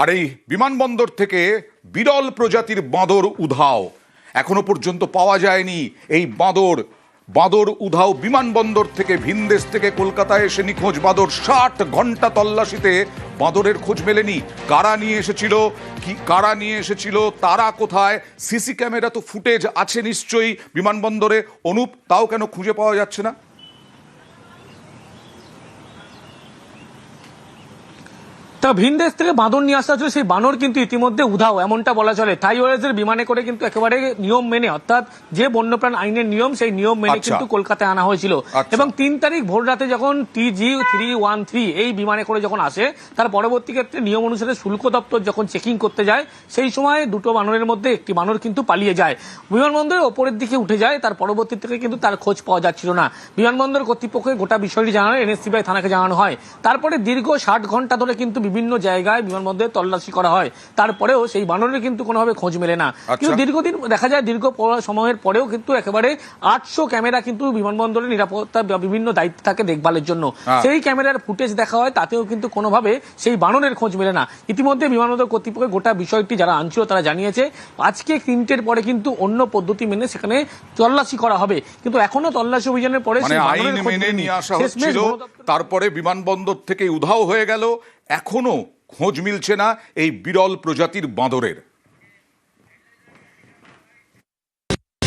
আর এই বিমানবন্দর থেকে বিরল প্রজাতির বাঁদর উধাও। এখনও পর্যন্ত পাওয়া যায়নি এই বাঁদর। বাঁদর উধাও বিমানবন্দর থেকে ভিনদেশ থেকে কলকাতায় এসে নিখোঁজ বাঁদর। ষাট ঘণ্টা তল্লাশিতে বাঁদরের খোঁজ মেলেনি। কারা নিয়ে এসেছিল? কি কারা নিয়ে এসেছিল? তারা কোথায়? সিসি ক্যামেরা তো ফুটেজ আছে নিশ্চয়ই বিমানবন্দরে। অনুপ, তাও কেন খুঁজে পাওয়া যাচ্ছে না? তা ভিনদেশ থেকে বাঁদর নিয়ে আসা হচ্ছিল সেই বানর কিন্তু ইতিমধ্যে উধাও এমনটা বলা চলে। থাই ওয়ারেজের বিমানে করে কিন্তু একেবারে নিয়ম মেনে অর্থাৎ যে বন্যপ্রাণ আইনের নিয়ম সেই নিয়ম মেনে আচ্ছা। কিন্তু কলকাতায় আনা হয়েছিল। আচ্ছা। এবং তিন তারিখ ভোর রাতে যখন T G three one three এই বিমানে করে যখন আসে তার পরবর্তী ক্ষেত্রে নিয়ম অনুসারে শুল্ক দপ্তর যখন চেকিং করতে যায় সেই সময় দুটো বানরের মধ্যে একটি বানর কিন্তু পালিয়ে যায়। বিমানবন্দরের ওপরের দিকে উঠে যায় তার পরবর্তী থেকে কিন্তু তার খোঁজ পাওয়া যাচ্ছিল না। বিমানবন্দর কর্তৃপক্ষকে গোটা বিষয়টি জানানো এনএসসিবিআই থানাকে জানানো হয়। তারপরে দীর্ঘ ষাট ঘণ্টা ধরে কিন্তু বিভিন্ন জায়গায় বিমানবন্দরে তল্লাশি করা হয়। তারপরেও সেই বানরের কিন্তু কোনোভাবে খোঁজ মেলে না। কিন্তু দীর্ঘদিন দেখা যায় দীর্ঘ সময়ের পরেও কিন্তু একেবারে আটশো ক্যামেরা কিন্তু বিমানবন্দরের নিরাপত্তা বিভিন্ন দায়িত্ব থাকে দেখভালের জন্য। সেই ক্যামেরার ফুটেজ দেখা হয় তাতেও কিন্তু কোনোভাবে সেই বানরের খোঁজ মেলে না। ইতিমধ্যে বিমানবন্দর কর্তৃপক্ষ গোটা বিষয়টি যারা আনছিল তারা জানিয়েছে আজকে তিনটের পরে কিন্তু অন্য পদ্ধতি মেনে সেখানে তল্লাশি করা হবে। কিন্তু এখনও তল্লাশি অভিযানের পরে সেই বানরের খোঁজ মেনে তারপরে বিমানবন্দর থেকে উধাও হয়ে গেল। এখনও খোঁজ মিলছে না এই বিরল প্রজাতির বাঁদরের।